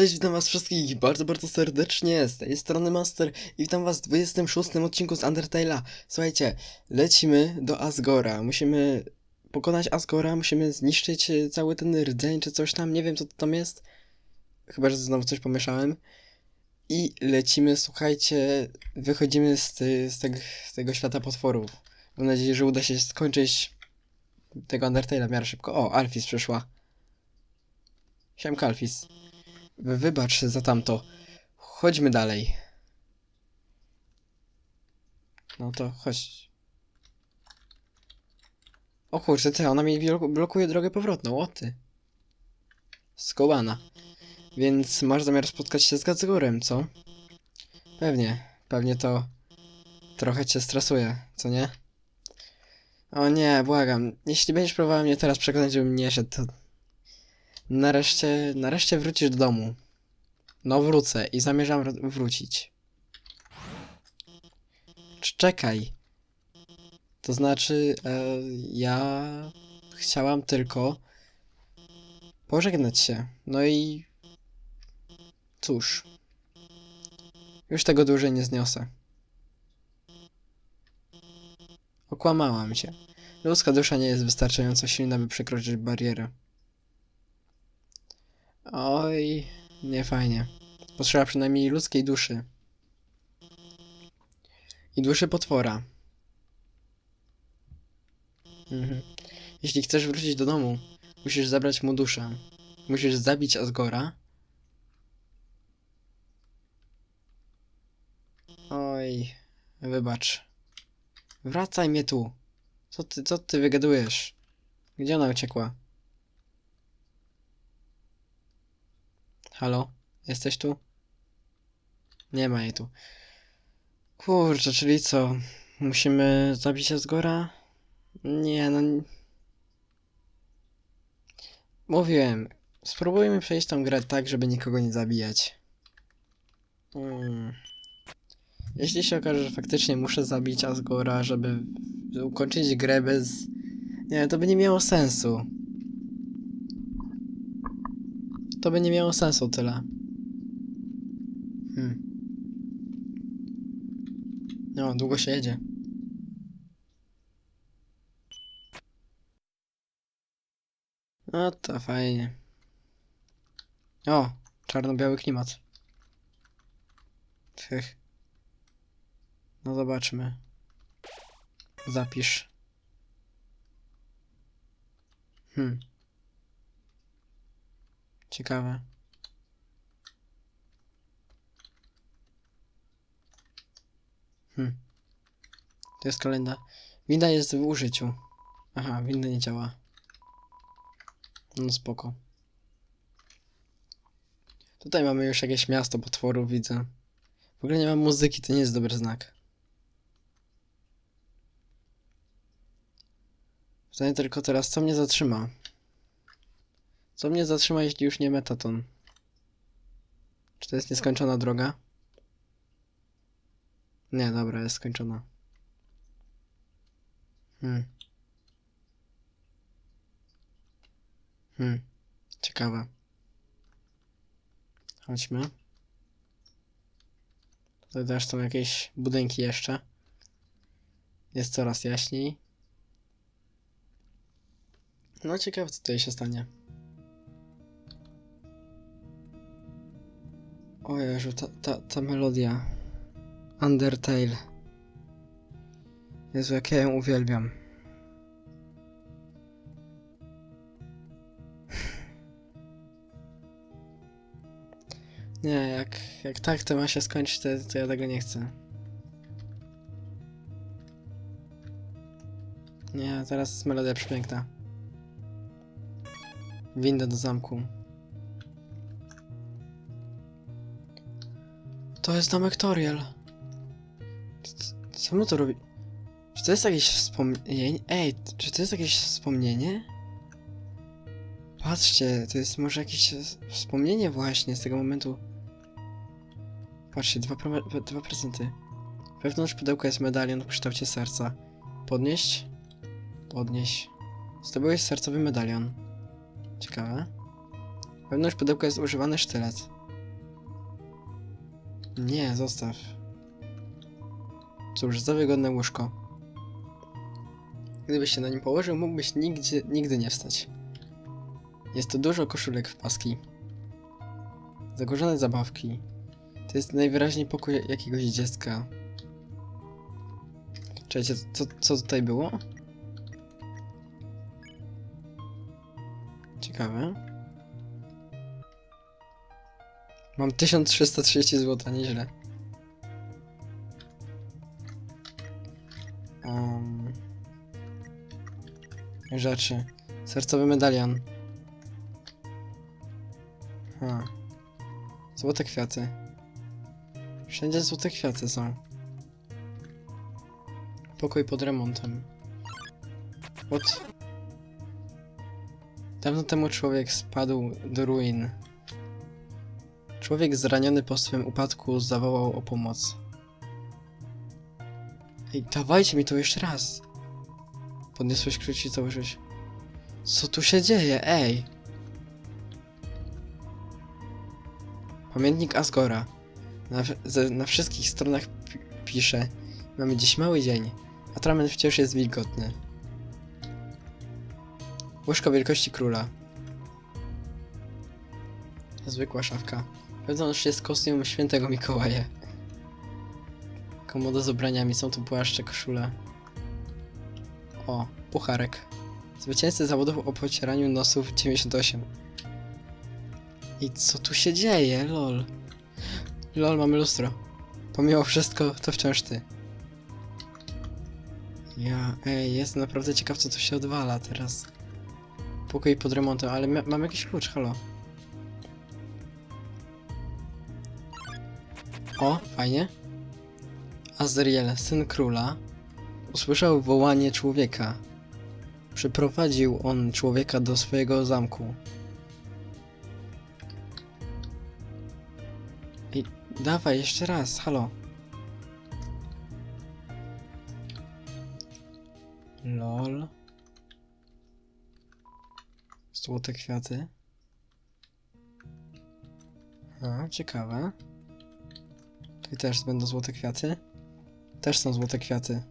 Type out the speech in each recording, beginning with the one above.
Cześć, witam was wszystkich bardzo, bardzo serdecznie, z tej strony Master i witam was w 26 odcinku z Undertale'a. Słuchajcie, lecimy do Asgora, musimy pokonać Asgora, musimy zniszczyć e, cały ten rdzeń czy coś tam, nie wiem co to tam jest. Chyba, że znowu coś pomieszałem. I lecimy, słuchajcie, wychodzimy z, z, tego, z tego świata potworów. Mam nadzieję, że uda się skończyć tego Undertale'a w miarę szybko. O, Alfis przyszła. Siemka Alfis. Wy- Wybacz za tamto. Chodźmy dalej. No to chodź. O kurczę, ty, ona mi blok- blokuje drogę powrotną, o ty. Skołana. Więc masz zamiar spotkać się z Gadzgorem, co? Pewnie, pewnie to trochę cię stresuje, co nie? O nie, błagam, jeśli będziesz próbowała mnie teraz przekonać, żebym nie szedł, to nareszcie, nareszcie wrócisz do domu. No wrócę i zamierzam wr- wrócić. Cz- Czekaj. To znaczy, e, ja chciałam tylko pożegnać się. No i cóż. Już tego dłużej nie zniosę. Okłamałam cię. Ludzka dusza nie jest wystarczająco silna, by przekroczyć barierę. Oj, nie fajnie. Potrzeba przynajmniej ludzkiej duszy. I duszy potwora. Mhm. Jeśli chcesz wrócić do domu, musisz zabrać mu duszę. Musisz zabić Asgora. Oj, wybacz. Wracaj mnie tu. Co ty, co ty wygadujesz? Gdzie ona uciekła? Halo? Jesteś tu? Nie ma jej tu. Kurczę, czyli co? Musimy zabić góra? Nie, no... Mówiłem. Spróbujmy przejść tą grę tak, żeby nikogo nie zabijać. Hmm. Jeśli się okaże, że faktycznie muszę zabić Asgora, żeby ukończyć grę bez... Nie, to by nie miało sensu. To by nie miało sensu tyle. Hmm. No, długo się jedzie. No to fajnie. O, czarno-biały klimat. Tych. No zobaczmy. Zapisz. Hmm. Ciekawe. Hmm. To jest kalenda. Winda jest w użyciu. Aha, winda nie działa. No spoko. Tutaj mamy już jakieś miasto potworów, widzę. W ogóle nie mam muzyki, to nie jest dobry znak. Pytanie tylko teraz, co mnie zatrzyma? Co mnie zatrzyma, jeśli już nie metaton? Czy to jest nieskończona droga? Nie, dobra, jest skończona. Hmm. Hmm. Ciekawe. Chodźmy. Tutaj też są jakieś budynki jeszcze. Jest coraz jaśniej. No ciekawe co tutaj się stanie. O Jezu, ta, ta, ta melodia. Undertale. Jezu, jak ja ją uwielbiam. Nie, jak, jak tak to ma się skończyć, to, to ja tego nie chcę. Nie, teraz jest melodia przepiękna. Winda do zamku. To jest domek Toriel. Co mu to robi? Czy to jest jakieś wspomnienie? Ej, czy to jest jakieś wspomnienie? Patrzcie, to jest może jakieś wspomnienie właśnie z tego momentu. Patrzcie, dwa, dwa prezenty. Wewnątrz pudełka jest medalion w kształcie serca. Podnieść? Podnieść. Zdobyłeś sercowy medalion. Ciekawe. Wewnątrz pudełka jest używany sztylet. Nie, zostaw. Cóż, za wygodne łóżko. Gdybyś się na nim położył, mógłbyś nigdzie, nigdy nie wstać. Jest to dużo koszulek w paski. Zagorzone zabawki. To jest najwyraźniej pokój jakiegoś dziecka. Czekajcie, co, co tutaj było? Ciekawe. Mam 1330 zł, nieźle. Um, rzeczy. Sercowy medalion. Ha. Złote kwiaty. Wszędzie złote kwiaty są. Pokój pod remontem. What? Dawno temu człowiek spadł do ruin. Człowiek zraniony po swym upadku zawołał o pomoc. Ej, dawajcie mi to jeszcze raz. Podniosłeś klucz i założyłeś. Co tu się dzieje? Ej! Pamiętnik Asgora. Na, na wszystkich stronach pi- pisze. Mamy dziś mały dzień. Atrament wciąż jest wilgotny. Łóżko wielkości króla. Zwykła szafka. Wewnątrz jest kostium świętego Mikołaja. Komoda z ubraniami, są tu płaszcze, koszule. O, pucharek. Zwycięzcy zawodów o pocieraniu nosów 98. I co tu się dzieje, lol? Lol, mamy lustro. Pomimo wszystko, to wciąż ty. Ja, ej, jestem naprawdę ciekaw, co tu się odwala teraz. Pokój pod remontem, ale ma- mam jakiś klucz, halo. O, fajnie. Azriel, syn króla, usłyszał wołanie człowieka. Przyprowadził on człowieka do swojego zamku. I dawaj, jeszcze raz, halo. Lol. Złote kwiaty. A, ciekawe. Tutaj też będą złote kwiaty. Też są złote kwiaty.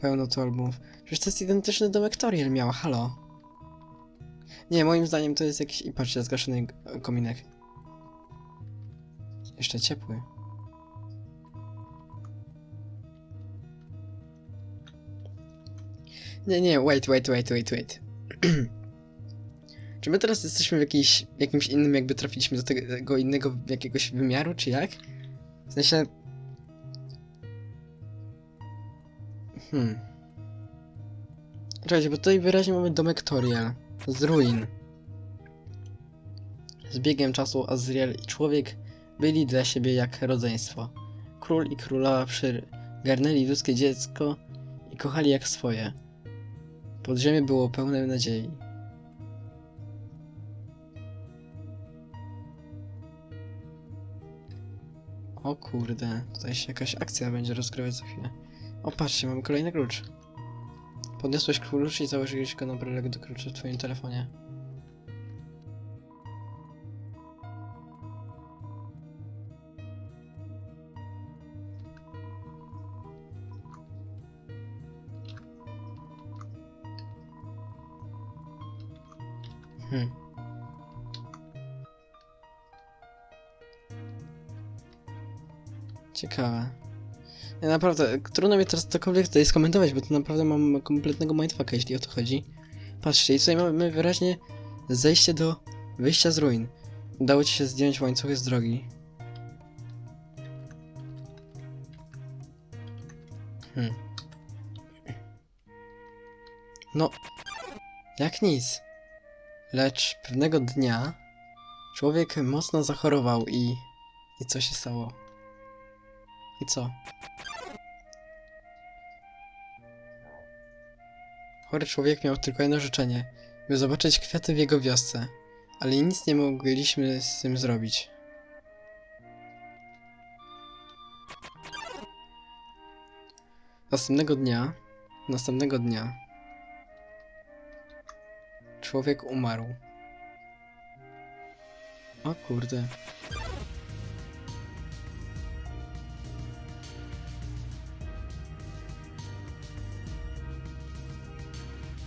Pełno albumów. Przecież to jest identyczny domek Toriel miała, halo. Nie, moim zdaniem to jest jakiś... I patrzcie, zgaszony kominek. Jeszcze ciepły. Nie, nie, wait, wait, wait, wait, wait. Czy my teraz jesteśmy w jakiś, jakimś innym, jakby trafiliśmy do tego innego jakiegoś wymiaru, czy jak? W sensie... Hmm. Czekajcie, bo tutaj wyraźnie mamy domek Toriel. Z ruin. Z biegiem czasu Azriel i człowiek byli dla siebie jak rodzeństwo. Król i królowa przygarnęli ludzkie dziecko i kochali jak swoje. Podziemie było pełne nadziei. O kurde, tutaj się jakaś akcja będzie rozgrywać za chwilę. O patrzcie, mamy kolejny klucz. Podniosłeś klucz i założyłeś go na brelek do klucza w twoim telefonie. Hmm. Ciekawe. Ja naprawdę, trudno mi teraz cokolwiek tutaj skomentować, bo to naprawdę mam kompletnego mindfucka, jeśli o to chodzi. Patrzcie, i tutaj mamy wyraźnie zejście do wyjścia z ruin. Udało ci się zdjąć łańcuchy z drogi. Hmm. No, jak nic. Lecz pewnego dnia człowiek mocno zachorował i... I co się stało? I co? Chory człowiek miał tylko jedno życzenie, by zobaczyć kwiaty w jego wiosce, ale nic nie mogliśmy z tym zrobić. Następnego dnia, następnego dnia, człowiek umarł. O kurde.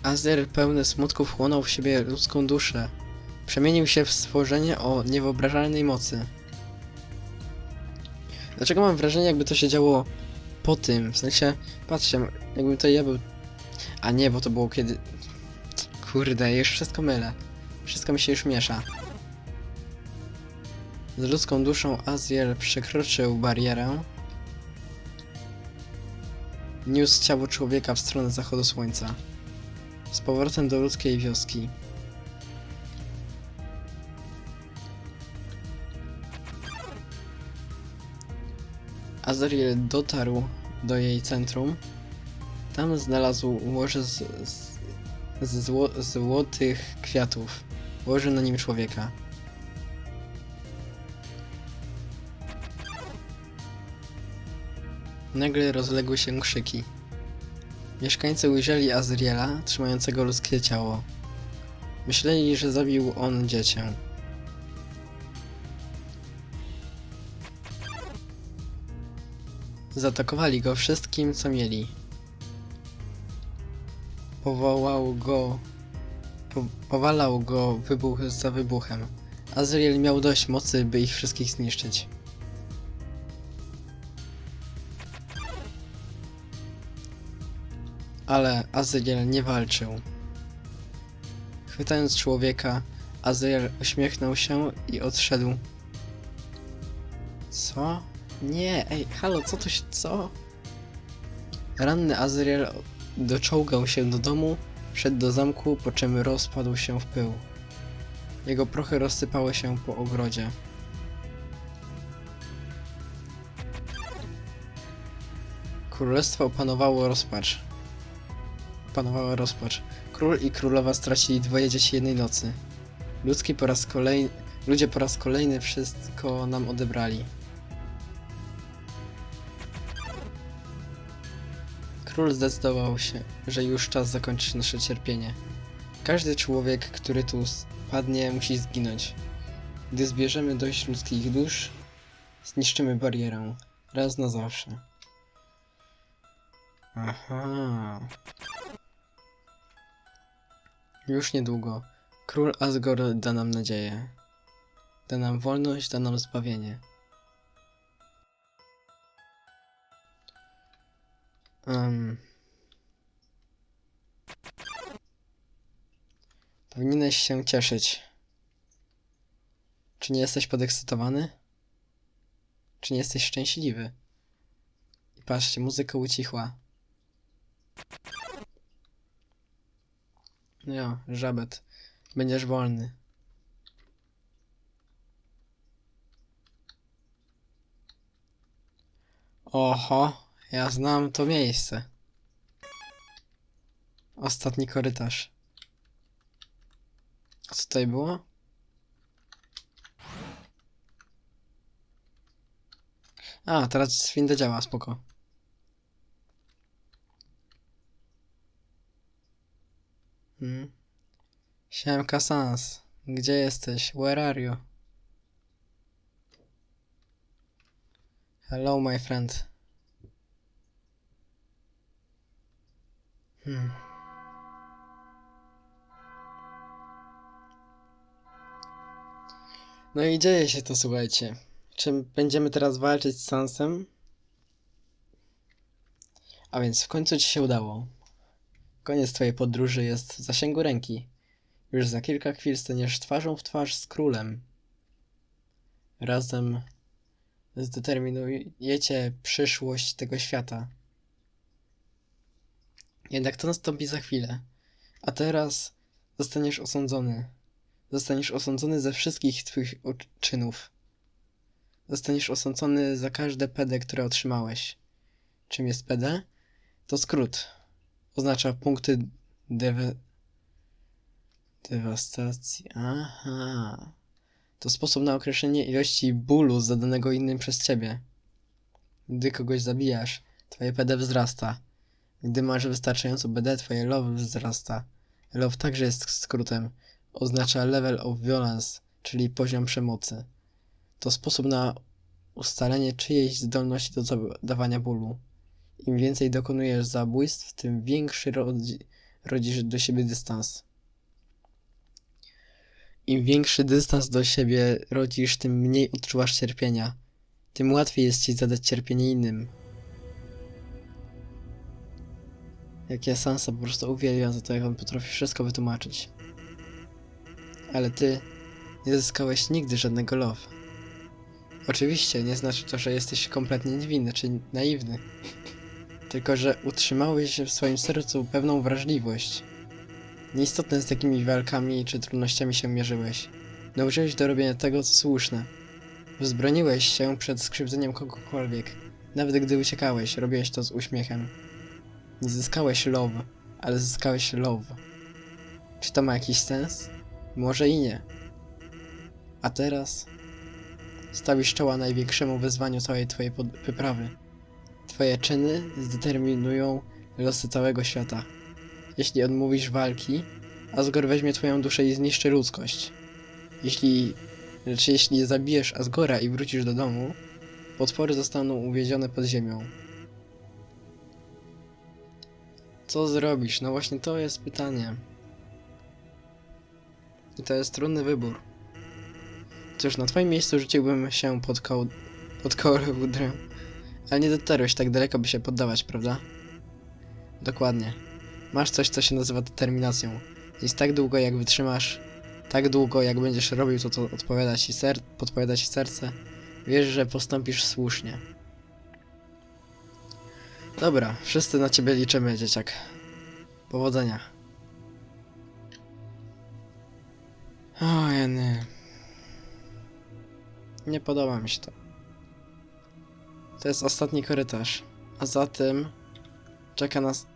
Azyr pełny smutku wchłonął w siebie ludzką duszę. Przemienił się w stworzenie o niewyobrażalnej mocy. Dlaczego mam wrażenie, jakby to się działo po tym? W sensie, patrzcie, jakby to ja był... A nie, bo to było kiedy... Kurde, już wszystko mylę. Wszystko mi się już miesza. Z ludzką duszą Azriel przekroczył barierę. Niósł ciało człowieka w stronę zachodu słońca. Z powrotem do ludzkiej wioski. Azriel dotarł do jej centrum. Tam znalazł łoże z, z, z zło, złotych kwiatów. Ułożył na nim człowieka. Nagle rozległy się krzyki. Mieszkańcy ujrzeli Azriela, trzymającego ludzkie ciało. Myśleli, że zabił on dziecię. Zaatakowali go wszystkim, co mieli. Powołał go... Po, powalał go wybuch za wybuchem. Azriel miał dość mocy, by ich wszystkich zniszczyć. Ale Azriel nie walczył. Chwytając człowieka, Azriel uśmiechnął się i odszedł. Co? Nie, ej, halo, co to się, co? Ranny Azriel doczołgał się do domu, wszedł do zamku, po czym rozpadł się w pył. Jego prochy rozsypały się po ogrodzie. Królestwo opanowało rozpacz. Panowała rozpacz. Król i królowa stracili dwoje dzieci jednej nocy. Ludzki po raz kolejny... Ludzie po raz kolejny wszystko nam odebrali. Król zdecydował się, że już czas zakończyć nasze cierpienie. Każdy człowiek, który tu spadnie, musi zginąć. Gdy zbierzemy dość ludzkich dusz, zniszczymy barierę. Raz na zawsze. Aha. Już niedługo. Król Asgore da nam nadzieję. Da nam wolność, da nam zbawienie. Um. Powinieneś się cieszyć. Czy nie jesteś podekscytowany? Czy nie jesteś szczęśliwy? I patrzcie, muzyka ucichła. No ja, żabet. Będziesz wolny. Oho, ja znam to miejsce. Ostatni korytarz. Co tutaj było? A, teraz winda działa, spoko. Hmm. Siemka Sans, gdzie jesteś? Where are you? Hello, my friend. Hmm. No i dzieje się to, słuchajcie. Czy będziemy teraz walczyć z Sansem? A więc w końcu ci się udało. Koniec twojej podróży jest w zasięgu ręki. Już za kilka chwil staniesz twarzą w twarz z królem. Razem zdeterminujecie przyszłość tego świata. Jednak to nastąpi za chwilę. A teraz zostaniesz osądzony. Zostaniesz osądzony ze wszystkich twych czynów. Zostaniesz osądzony za każde PD, które otrzymałeś. Czym jest PD? To skrót. Oznacza punkty dewe... dewastacji. Aha. To sposób na określenie ilości bólu zadanego innym przez ciebie. Gdy kogoś zabijasz, twoje PD wzrasta. Gdy masz wystarczająco BD, twoje love wzrasta. Love także jest skrótem. Oznacza level of violence, czyli poziom przemocy. To sposób na ustalenie czyjejś zdolności do zadawania bólu. Im więcej dokonujesz zabójstw, tym większy rodzi rodzisz do siebie dystans. Im większy dystans do siebie rodzisz, tym mniej odczuwasz cierpienia. Tym łatwiej jest ci zadać cierpienie innym. Jak ja Sansa po prostu uwielbiam za to, jak on potrafi wszystko wytłumaczyć. Ale ty nie zyskałeś nigdy żadnego love. Oczywiście, nie znaczy to, że jesteś kompletnie niewinny czy naiwny. Tylko, że utrzymałeś w swoim sercu pewną wrażliwość. Nieistotne z jakimi walkami czy trudnościami się mierzyłeś. Nauczyłeś do robienia tego, co słuszne. Wzbroniłeś się przed skrzywdzeniem kogokolwiek. Nawet gdy uciekałeś, robiłeś to z uśmiechem. Nie zyskałeś love, ale zyskałeś love. Czy to ma jakiś sens? Może i nie. A teraz stawisz czoła największemu wyzwaniu całej twojej wyprawy. Twoje czyny zdeterminują losy całego świata. Jeśli odmówisz walki, Asgore weźmie twoją duszę i zniszczy ludzkość. Jeśli, lecz jeśli zabijesz Asgora i wrócisz do domu, potwory zostaną uwiezione pod ziemią. Co zrobisz? No właśnie to jest pytanie. I to jest trudny wybór. Cóż, na twoim miejscu rzuciłbym się pod koł... pod koło wódrę. Ale nie dotarłeś tak daleko, by się poddawać, prawda? Dokładnie. Masz coś, co się nazywa determinacją. Jest tak długo, jak wytrzymasz, tak długo, jak będziesz robił to, co odpowiada ci ser... podpowiada ci serce, wiesz, że postąpisz słusznie. Dobra, wszyscy na ciebie liczymy, dzieciak. Powodzenia. O, jeny. Nie podoba mi się to. To jest ostatni korytarz. A za tym czeka nas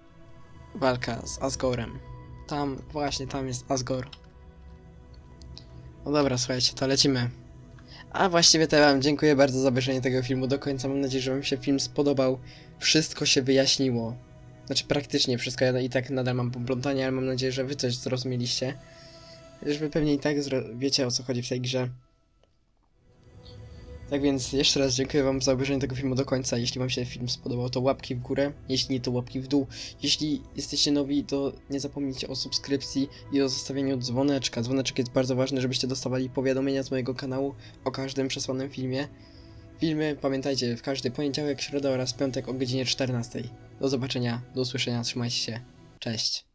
walka z Asgorem. Tam, właśnie tam jest Asgor. No dobra, słuchajcie, to lecimy. A właściwie to ja wam dziękuję bardzo za obejrzenie tego filmu do końca. Mam nadzieję, że wam się film spodobał. Wszystko się wyjaśniło. Znaczy praktycznie wszystko. Ja i tak nadal mam poplątanie, ale mam nadzieję, że wy coś zrozumieliście. Już wy pewnie i tak wiecie o co chodzi w tej grze. Tak więc jeszcze raz dziękuję wam za obejrzenie tego filmu do końca. Jeśli wam się film spodobał, to łapki w górę. Jeśli nie, to łapki w dół. Jeśli jesteście nowi, to nie zapomnijcie o subskrypcji i o zostawieniu dzwoneczka. Dzwoneczek jest bardzo ważny, żebyście dostawali powiadomienia z mojego kanału o każdym przesłanym filmie. Filmy, pamiętajcie, w każdy poniedziałek, środę oraz piątek o godzinie 14. Do zobaczenia, do usłyszenia, trzymajcie się. Cześć.